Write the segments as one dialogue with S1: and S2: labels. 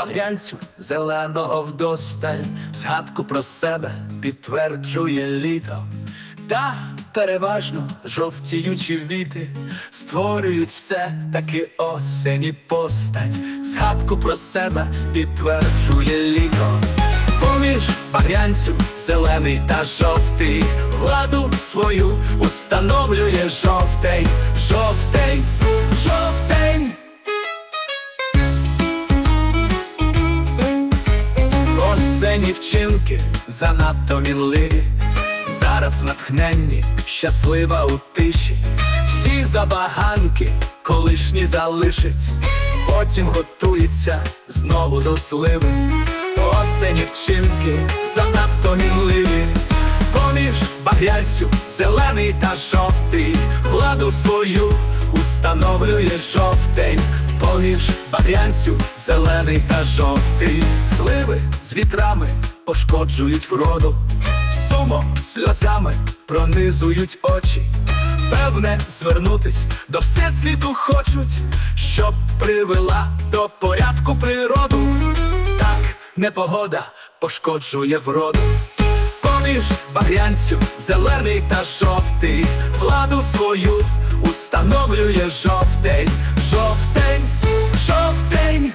S1: багрянцю зеленого вдосталь, згадку про себе підтверджує літо, та переважно жовтіючі віти створюють все таки осені постать, згадку про себе підтверджує літо. Поміж багрянцю зелений та жовтий, владу свою установлює жовтень, жовтень, жовтень. Осені вчинки занадто мінливі, зараз натхненні, щаслива у тиші, всі забаганки колишні залишить, потім готується знову до сливи. Осені вчинки занадто мінливі, поміж багрянцю зелений та жовтий, владу свою установлює жовтень, поміж багрянцю зелений та жовтий, сливи з вітрами пошкоджують вроду, сумом, сльозами пронизують очі. Певне, звернутись до всесвіту хочуть, щоб привела до порядку природу. Так непогода пошкоджує вроду. Поміж багрянцю зелений та жовтий, владу свою установлює жовтень, жовтень, жовтень.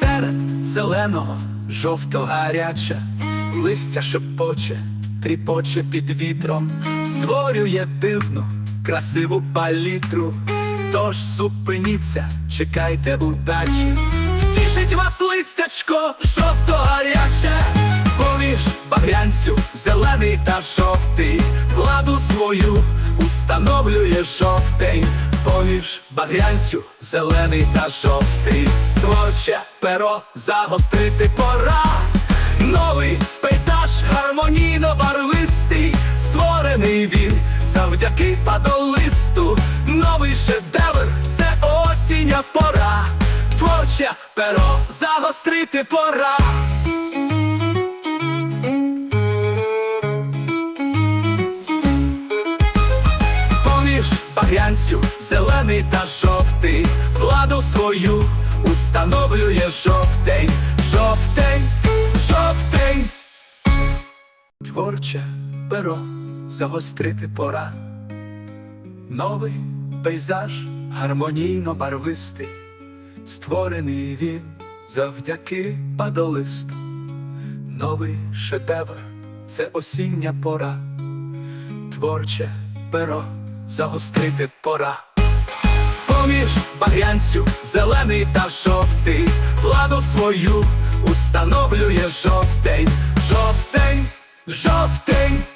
S1: Серед зеленого жовто гаряче, листя шепоче, тріпоче під вітром, створює дивну, красиву палітру. Тож зупиніться, чекайте удачі, втішить вас листячко, жовто гаряче, поміж багрянцю зелений та жовтий, владу свою установлює жовтень, поміж багрянцю зелений та жовтий, творче перо загострити пора. Новий пейзаж гармонійно барвистий, створений він завдяки падолисту. Новий шедевр це осіння пора. Творче перо загострити пора. Поміж багрянцю зелений та жовтий, владу свою установлює жовтень, жовтень, жовтень. Творче перо загострити пора. Новий пейзаж гармонійно барвистий, створений він завдяки падолисту. Новий шедевр це осіння пора. Творче перо загострити пора. Поміж багрянцю зелений та жовтий, владу свою установлює жовтень, жовтень, жовтень.